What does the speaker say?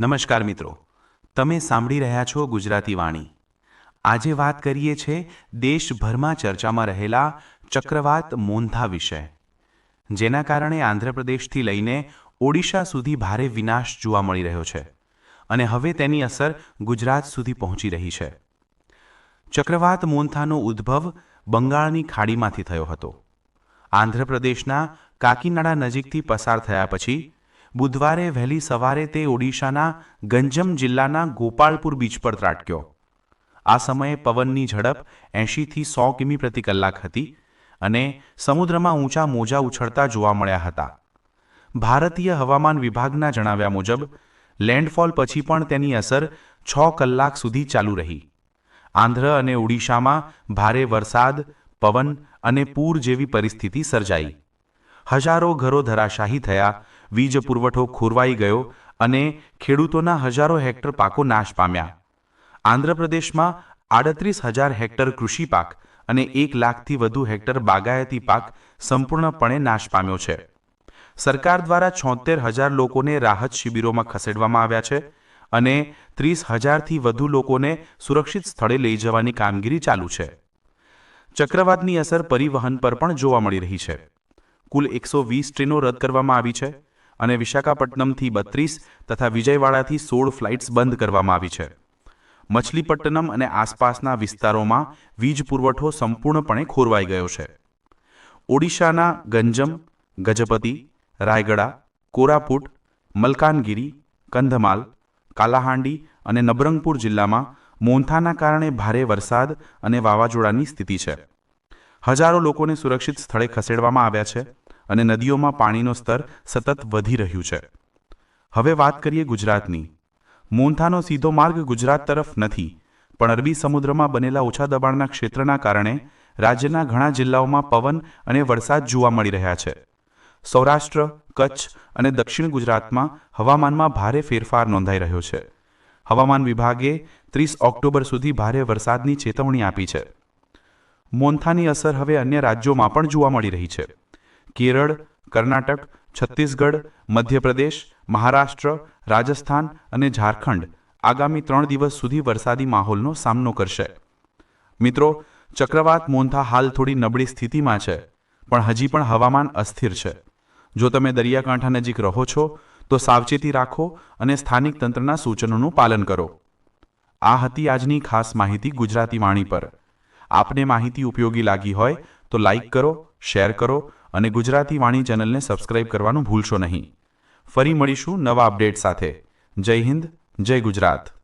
નમસ્કાર મિત્રો. તમે સાંભળી રહ્યા છો ગુજરાતી વાણી. આજે વાત કરીએ છે દેશભરમાં ચર્ચામાં રહેલા ચક્રવાત મોન્થા વિશે. જેના કારણે આંધ્રપ્રદેશથી લઈને ઓડિશા સુધી ભારે વિનાશ જોવા મળી રહ્યો છે અને હવે તેની અસર ગુજરાત સુધી પહોંચી રહી છે. ચક્રવાત મોન્થાનો ઉદ્ભવ બંગાળની ખાડીમાંથી થયો હતો. આંધ્રપ્રદેશના કાકીનાડા નજીકથી પસાર થયા પછી બુધવારે વહેલી સવારે તે ઓડિશાના ગંજમ જિલ્લાના ગોપાળપુર બીચ પર ત્રાટક્યો. આ સમયે પવનની ઝડપ એંશીથી સો કિમી પ્રતિ કલાક હતી અને સમુદ્રમાં ઊંચા મોજા ઉછળતા જોવા મળ્યા હતા. ભારતીય હવામાન વિભાગના જણાવ્યા મુજબ, લેન્ડફોલ પછી પણ તેની અસર છ કલાક સુધી ચાલુ રહી. આંધ્ર અને ઓડિશામાં ભારે વરસાદ, પવન અને પૂર જેવી પરિસ્થિતિ સર્જાઈ. હજારો ઘરો ધરાશાહી થયા વીજ પુરવઠો ખોરવાઈ ગયો અને ખેડૂતોના હજારો હેક્ટર પાકો નાશ પામ્યા. આંધ્રપ્રદેશમાં આડત્રીસ હજાર હેક્ટર કૃષિ પાક અને એક લાખથી વધુ હેક્ટર બાગાયતી પાક સંપૂર્ણપણે નાશ પામ્યો છે. સરકાર દ્વારા છોતેર હજાર લોકોને રાહત શિબિરોમાં ખસેડવામાં આવ્યા છે અને ત્રીસ હજારથી વધુ લોકોને સુરક્ષિત સ્થળે લઈ જવાની કામગીરી ચાલુ છે. ચક્રવાતની અસર પરિવહન પર પણ જોવા મળી રહી છે. કુલ એકસો વીસ ટ્રેનો રદ કરવામાં આવી છે. અને વિશાખાપટ્ટનમથી બત્રીસ તથા વિજયવાડાથી સોળ ફ્લાઇટ્સ બંધ કરવામાં આવી છે. મછલીપટ્ટનમ અને આસપાસના વિસ્તારોમાં વીજ પુરવઠો સંપૂર્ણપણે ખોરવાઈ ગયો છે. ઓડિશાના ગંજમ, ગજપતિ, રાયગડા, કોરાપુટ, મલકાનગીરી, કંધમાલ, કાલાહાંડી અને નબરંગપુર જિલ્લામાં મોન્થાના કારણે ભારે વરસાદ અને વાવાઝોડાની સ્થિતિ છે. હજારો લોકોને સુરક્ષિત સ્થળે ખસેડવામાં આવ્યા છે અને નદીઓમાં પાણીનો સ્તર સતત વધી રહ્યું છે. હવે વાત કરીએ ગુજરાતની. મોન્થાનો સીધો માર્ગ ગુજરાત તરફ નથી, પણ અરબી સમુદ્રમાં બનેલા ઓછા દબાણના ક્ષેત્રના કારણે રાજ્યના ઘણા જિલ્લાઓમાં પવન અને વરસાદ જોવા મળી રહ્યા છે. સૌરાષ્ટ્ર, કચ્છ અને દક્ષિણ ગુજરાતમાં હવામાનમાં ભારે ફેરફાર નોંધાઈ રહ્યો છે. હવામાન વિભાગે ત્રીસ ઓક્ટોબર સુધી ભારે વરસાદની ચેતવણી આપી છે. મોન્થાની અસર હવે અન્ય રાજ્યોમાં પણ જોવા મળી રહી છે. કેરળ, કર્ણાટક, છત્તીસગઢ, મધ્યપ્રદેશ, મહારાષ્ટ્ર, રાજસ્થાન અને ઝારખંડ આગામી ત્રણ દિવસ સુધી વરસાદી માહોલનો સામનો કરશે. મિત્રો, ચક્રવાત મોન્થા હાલ થોડી નબળી સ્થિતિમાં છે, પણ હજી પણ હવામાન અસ્થિર છે. જો તમે દરિયાકાંઠા નજીક રહો છો, તો સાવચેતી રાખો અને સ્થાનિક તંત્રના સૂચનોનું પાલન કરો. આ હતી આજની ખાસ માહિતી ગુજરાતી વાણી પર. આપને માહિતી ઉપયોગી લાગી હોય તો લાઈક કરો, શેર કરો અને ગુજરાતી વાણી ચેનલને સબસ્ક્રાઇબ કરવાનું ભૂલશો નહીં. ફરી મળીશું નવા અપડેટ સાથે. જય હિન્દ, જય ગુજરાત.